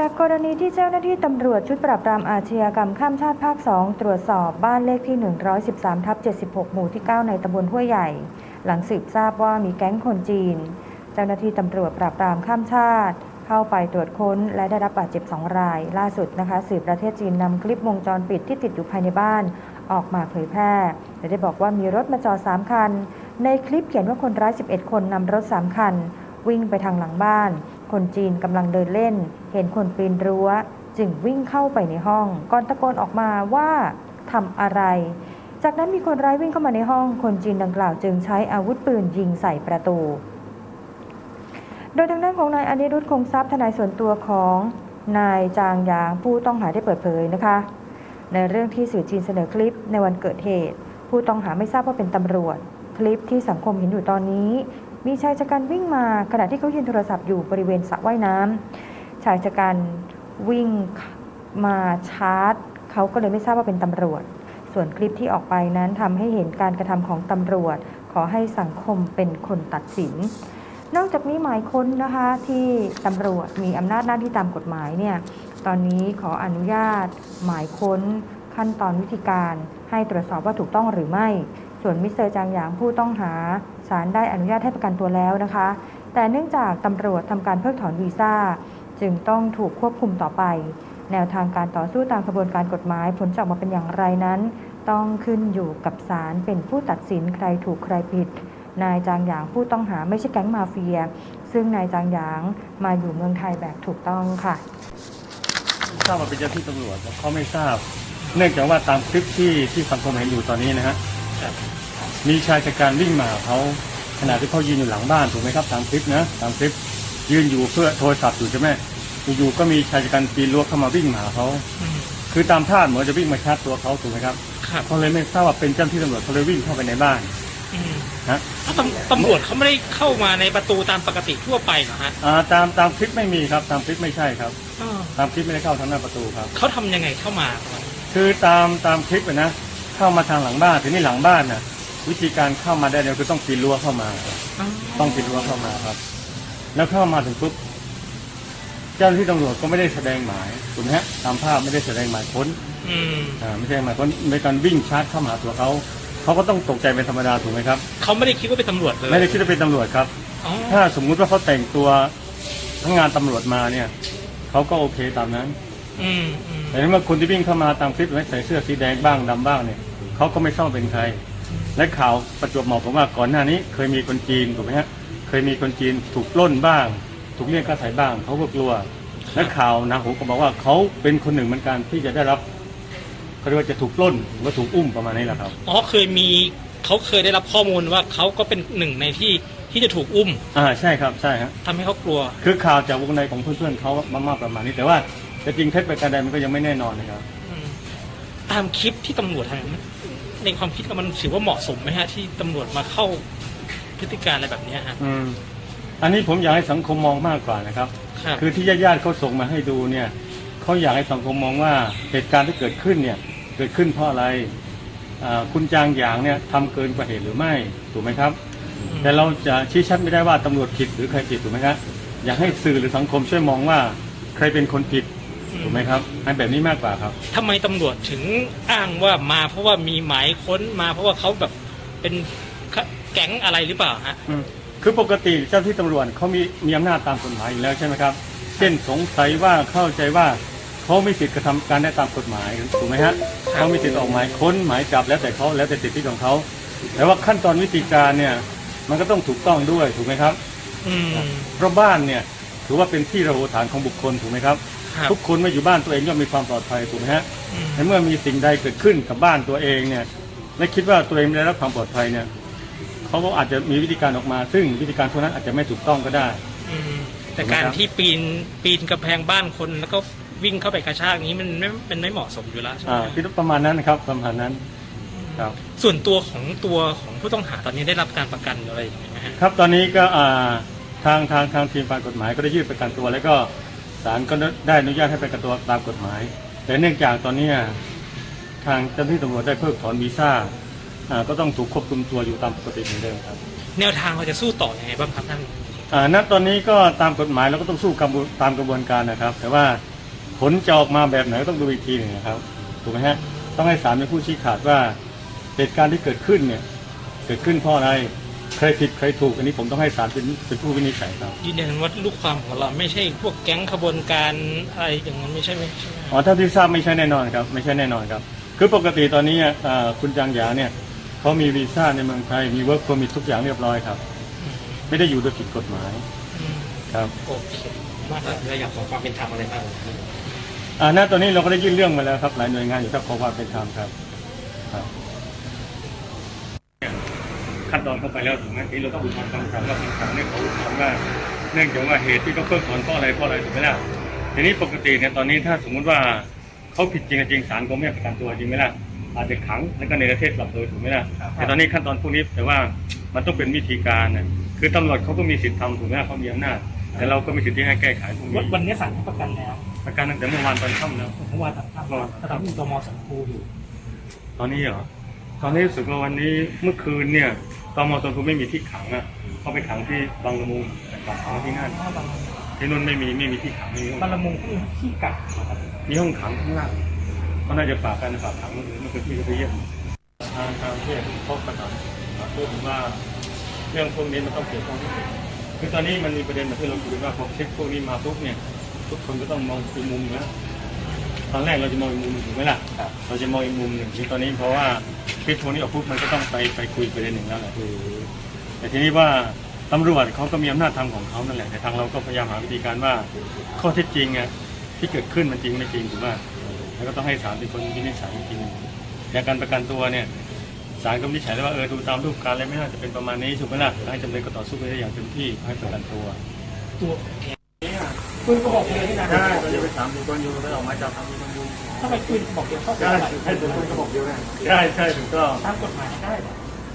จากกรณีที่เจ้าหน้าที่ตำรวจชุดปราบปรามอาชญากรรมข้ามชาติภาค 2 ตรวจสอบบ้านเลขที่ 113 ทับ 76 หมู่ที่ 9 ในตำบลห้วยใหญ่ หลังสืบทราบว่ามีแก๊งคนจีน เจ้าหน้าที่ตำรวจปราบปรามข้ามชาติ เข้าไปตรวจค้นและได้รับบาดเจ็บ 2 ราย ล่าสุดนะคะสื่อประเทศจีนนำคลิปวงจรปิดที่ติดอยู่ภายในบ้านออกมาเผยแพร่และได้บอกว่ามีรถมาจอด3คัน ในคลิปเขียนว่าคนร้าย 11 คนนำรถ 3 คัน วิ่งไปทางหลังบ้าน คนจีนกำลังเดินเล่น เห็นคนปีนรั้ว จึงวิ่งเข้าไปในห้องก่อนตะโกนออกมาว่าทำอะไร จากนั้นมีคนร้ายวิ่งเข้ามาในห้อง คนจีนดังกล่าวจึงใช้อาวุธปืนยิงใส่ประตู โดยทางด้านของนายอนิรุทธคงทรัพย์ทนายส่วนตัวของนายจางหยางผู้ต้องหาได้เปิดเผยนะคะ ในเรื่องที่สื่อจีนเสนอคลิปในวันเกิดเหตุ ผู้ต้องหาไม่ทราบว่าเป็นตำรวจ คลิปที่สังคมเห็นอยู่ตอนนี้ มีชายชะกันวิ่งมาขณะที่เขายืนโทรศัพท์อยู่บริเวณสระว่ายน้ำชายชะกันวิ่งมาชาร์จ เขาก็เลยไม่ทราบว่าเป็นตำรวจ ส่วนคลิปที่ออกไปนั้นทำให้เห็นการกระทำของตำรวจ ขอให้สังคมเป็นคนตัดสิน นอกจากนี้หมายค้นนะคะที่ตำรวจมีอำนาจหน้าที่ตามกฎหมายเนี่ยตอนนี้ขออนุญาตหมายค้นขั้นตอนวิธีการให้ตรวจสอบว่าถูกต้องหรือไม่ ส่วนมิสเตอร์จางหยางผู้ต้องหาศาลได้อนุญาตให้ประกันตัวแล้วนะคะ แต่เนื่องจากตำรวจทำการเพิกถอนวีซ่า จึงต้องถูกควบคุมต่อไป แนวทางการต่อสู้ตามกระบวนการกฎหมายผลจะออกมาเป็นอย่างไรนั้น ต้องขึ้นอยู่กับศาลเป็นผู้ตัดสินใครถูกใครผิด นายจางหยางผู้ต้องหาไม่ใช่แก๊งมาเฟีย ซึ่งนายจางหยางมาอยู่เมืองไทยแบบถูกต้องค่ะ ทราบว่าเป็นเจ้าที่ตำรวจเขาไม่ทราบ เนื่องจากว่าตามคลิปที่ที่สังคมเห็นอยู่ตอนนี้นะฮะ มีชายชะกันวิ่งมาหาเขาขณะที่เขายืนอยู่หลังบ้านถูกไหมครับตามคลิปนะตามคลิปยืนอยู่เพื่อโทรศัพท์อยู่ใช่ไหมอยู่ๆก็มีชายชะกันปีนรั้วเข้ามาวิ่งมาหาเขาคือตามท่าเหมือนจะวิ่งมาชาร์จตัวเขาถูกไหมครับครับเขาเลยไม่ทราบว่าเป็นเจ้าที่ตำรวจเขาเลยวิ่งเข้าไปในบ้านอืมฮะแล้วตำตำรวจเขาไม่ได้เข้ามาในประตูตามปกติทั่วไปเหรอฮะอ่าตามตามคลิปไม่มีครับ ตามคลิปไม่ใช่ครับอ้อตามคลิปไม่ได้เข้าทางหน้าประตูครับเขาทำยังไงเข้ามาครับคือตามตามคลิปอะนะเข้ามาทางหลังบ้านทีนี้หลังบ้านน่ะ วิธีการเข้ามาได้เนี่ยคือต้องปีนรั้วเข้ามา ต้องปีนรั้วเข้ามาครับ แล้วเข้ามาถึงปุ๊บเจ้าหน้าที่ตำรวจก็ไม่ได้แสดงหมายถูกไหมฮะตามภาพไม่ได้แสดงหมายค้นอืมอ่าไม่ใช่หมายค้นในการวิ่งชาร์จเข้ามาหาตัวเขาเขาก็ต้องตกใจเป็นธรรมดาถูกไหมครับ เขาไม่ได้คิดว่าเป็นตำรวจเลยไม่ได้คิดว่าเป็นตำรวจครับ อ๋อถ้าสมมุติว่าเขาแต่งตัวทั้งงานตำรวจมาเนี่ยเขาก็โอเคตามนั้น อืมอืมแต่เมื่อคนที่วิ่งเข้ามาตามคลิปใส่เสื้อสีแดงบ้างดำบ้างเนี่ยเขาก็ไม่ทราบเป็นใคร และข่าวประจวบเหมาะผมว่าก่อนหน้านี้เคยมีคนจีนถูกไหมฮะเคยมีคนจีนถูกปล้นบ้าง ถูกเรียกค่าไถ่บ้างเขาก็กลัว และข่าวนะหูก็บอกว่าเขาเป็นคนหนึ่งเหมือนกันที่จะได้รับเขาเรียกว่าจะถูกปล้นหรือว่าถูกอุ้มประมาณนี้แหละครับ อ๋อเคยมีเขาเคยได้รับข้อมูลว่าเขาก็เป็นหนึ่งในที่ที่จะถูกอุ้มอ่าใช่ครับใช่ฮะทำให้เขากลัว คือข่าวจากวงในของเพื่อนๆเขามากๆประมาณนี้ แต่ว่าจะจริงเท็จประการใดมันก็ยังไม่แน่นอนนะครับอืมตามคลิปที่ตำรวจทำมัน ในความคิดเรามันถือว่าเหมาะสมไหมฮะ ที่ตำรวจมาเข้าพฤติการอะไรแบบเนี้ยฮะ อืมอันนี้ผมอยากให้สังคมมองมากกว่านะครับ ครับ คือที่ญาติๆเขาส่งมาให้ดูเนี่ยเขาอยากให้สังคมมองว่าเหตุการณ์ที่เกิดขึ้นเนี่ย เกิดขึ้นเพราะอะไรอ่าคุณจางหยางเนี่ยทำเกินกว่าเหตุหรือไม่ถูกไหมครับ แต่เราจะชี้ชัดไม่ได้ว่าตำรวจผิดหรือใครผิดถูกไหมครับอยากให้สื่อหรือสังคมช่วยมองว่าใครเป็นคนผิด ถูกไหมครับให้แบบนี้มากกว่าครับ ทำไมตำรวจถึงอ้างว่ามาเพราะว่ามีหมายค้นมาเพราะว่าเขาแบบเป็นแก๊งอะไรหรือเปล่าฮะ อืมคือปกติเจ้าที่ตำรวจเขามีมีอำนาจตามกฎหมายอยู่แล้วใช่ไหมครับ เช่นสงสัยว่าเข้าใจว่าเขาไม่สิทธิ์กระทำการได้ตามกฎหมายถูกไหมฮะเขามีสิทธิ์ออกหมายค้นหมายจับแล้วแต่เขาแล้วแต่สิทธิของเขาแต่ว่าขั้นตอนวิธีการเนี่ยมันก็ต้องถูกต้องด้วยถูกไหมครับ อืม เพราะบ้านเนี่ยถือว่าเป็นที่ระโหฐานของบุคคลถูกไหมครับครับ ทุกคนมาอยู่บ้านตัวเองย่อมมีความปลอดภัยถูกไหมฮะอืมในเมื่อมีสิ่งใดเกิดขึ้นกับบ้านตัวเองเนี่ยและคิดว่าตัวเองไม่ได้รับความปลอดภัยเนี่ยเขาก็อาจจะมีวิธีการออกมา ซึ่งวิธีการพวกนั้นอาจจะไม่ถูกต้องก็ได้อืมแต่การที่ปีนปีนกำแพงบ้านคนแล้วก็วิ่งเข้าไปกระชากนี้มันไม่เป็นไม่เหมาะสมอยู่แล้วใช่ไหมอ่าฮะคิดว่าประมาณนั้นนะครับประมาณนั้นครับส่วนตัวของตัวของผู้ต้องหาตอนนี้ได้รับการประกันอะไรอย่างเงี้ยไหมฮะครับตอนนี้ก็อ่าทางทางทางทีมฝ่ายกฎหมายก็ได้ยื่นประกันตัวแล้วก็ ศาลก็ได้อนุญาตให้ประกันตัวตามกฎหมาย แต่เนื่องจากตอนเนี้ยทางเจ้าหน้าที่ตำรวจได้เพิกถอนวีซ่าอ่าก็ต้องถูกควบคุมตัวอยู่ตามปกติเหมือนเดิมครับ แนวทางเราจะสู้ต่อยังไงบ้างครับท่านอ่าณตอนนี้ก็ตามกฎหมายเราก็ต้องสู้กระบวนตามกระบวนการนะครับ แต่ว่าผลจะออกมาแบบไหนก็ต้องดูอีกทีหนึ่งนะครับถูกไหมฮะต้องให้ศาลเป็นผู้ชี้ขาดว่าเหตุการณ์ที่เกิดขึ้นเนี่ยเกิดขึ้นเพราะอะไร ใครผิดใครถูกอันนี้ผมต้องให้ศาลเป็นเป็นผู้วินิจฉัยครับยืนยันว่าลูกความของเราไม่ใช่พวกแก๊งขบวนการอะไรอย่างนั้นไม่ใช่ไหมใช่ไหมอ๋อเท่าที่ทราบไม่ใช่แน่นอนครับ ไม่ใช่แน่นอนครับ คือปกติตอนนี้อ่าคุณจางหยาเนี่ยเขามีวีซ่าในเมืองไทยมีเวิร์ก e พ m มิ t ทุกอย่างเรียบร้อยครับ ไม่ได้อยู่โดยผิดกฎหมายอืมครับโอเคมากครับเราอยากขอความเป็นธรรมอะไรบ้างอ่าณตอนนี้เราก็ได้ยื่นเรื่องมาแล้วครับหลายหน่วยงานอยู่ครับขอความเป็นธรรมครับครับ ขั้นตอนเข้าไปแล้วถูกไหมที่เราต้องอุทธรณ์คำสั่งว่าคำสั่งเนี่ยเขาอุทธรณ์ว่าเนื่องจากว่าเหตุที่เขาเพิกถอนเพราะอะไรเพราะอะไรถูกไหมล่ะทีนี้ปกติเนี่ยตอนนี้ถ้าสมมุติว่าเขาผิดจริงจริงศาลก็ไม่ให้ประกันตัวจริงไหมล่ะอาจจะขังแล้วก็ในประเทศกลับเลยถูกไหมล่ะแต่ตอนนี้ขั้นตอนพวกนี้แต่ว่ามันต้องเป็นวิธีการนะคือตำรวจเขาก็มีสิทธิ์ทำถูกไหมล่ะเขามีอำนาจแต่เราก็มีสิทธิ์ที่ให้แก้ไขพวกวันนี้วันนี้ศาลให้ประกันแล้วประกันตั้งแต่เมื่อวานตอนค่ำแล้วเมื่อวานตัดภาพถ้าทำที่ตมสังคูอยู่ ตอนนี้เหรอตอนนี้รู้สึกว่าวันนี้เมื่อคืนเนี่ย ตมสนภูไม่มีที่ขังอะเขาไปขังที่บางละมุงแต่ฝากขังที่นั่นที่นู่นไม่มีไม่มีที่ขังไม่มีห้องบาลมุงที่ที่กักนะครับมีห้องขังข้างล่างก็น่าจะฝากกันฝากขังเมื่อคืนที่เขาไปเยี่ยมทางทางเทศเขาประสานมาพูดถึงว่าเรื่องพวกนี้มันต้องเกี่ยวข้องที่สุดคือตอนนี้มันมีประเด็นมาที่เราคุยว่าพอเช็คพวกนี้มาปุ๊บเนี่ยทุกคนก็ต้องมองอีกมุมนะตอนแรกเราจะมองอีกมุมหนึ่งถูกไหมล่ะเราจะมองอีกมุมหนึ่งที่ตอนนี้เพราะว่า คลิปพวกนี้ออกปุ๊บมันก็ต้องไปไปคุยประเด็นหนึ่งแล้วแหละแต่ทีนี้ว่าตำรวจเขาก็มีอำนาจทำของเขานั่นแหละแต่ทางเราก็พยายามหาวิธีการว่าข้อเท็จจริงอะที่เกิดขึ้นมันจริงไม่จริงถูกไหมแล้วก็ต้องให้ศาลเป็นคนวินิจฉัยจริงๆแต่การประกันตัวเนี่ยศาลก็วินิจฉัยแล้วว่าเออดูตามรูปการแล้วไม่น่าจะเป็นประมาณนี้ถูกไหมล่ะให้จำเลยก็ต่อสู้ไปได้อย่างเต็มที่ให้ประกันตัวตัว คุยก็บอกเลยนี่นะใช่เราจะไปถามดูก่อนอยู่ไปออกหมายจับทางดูก่อนอยู่ถ้าไปคุยบอกเดี๋ยวเข้าไปใช่ให้ดูก่อนก็บอกเดียวนะใช่ใช่ถูกต้องตามกฎหมายได้เหรอ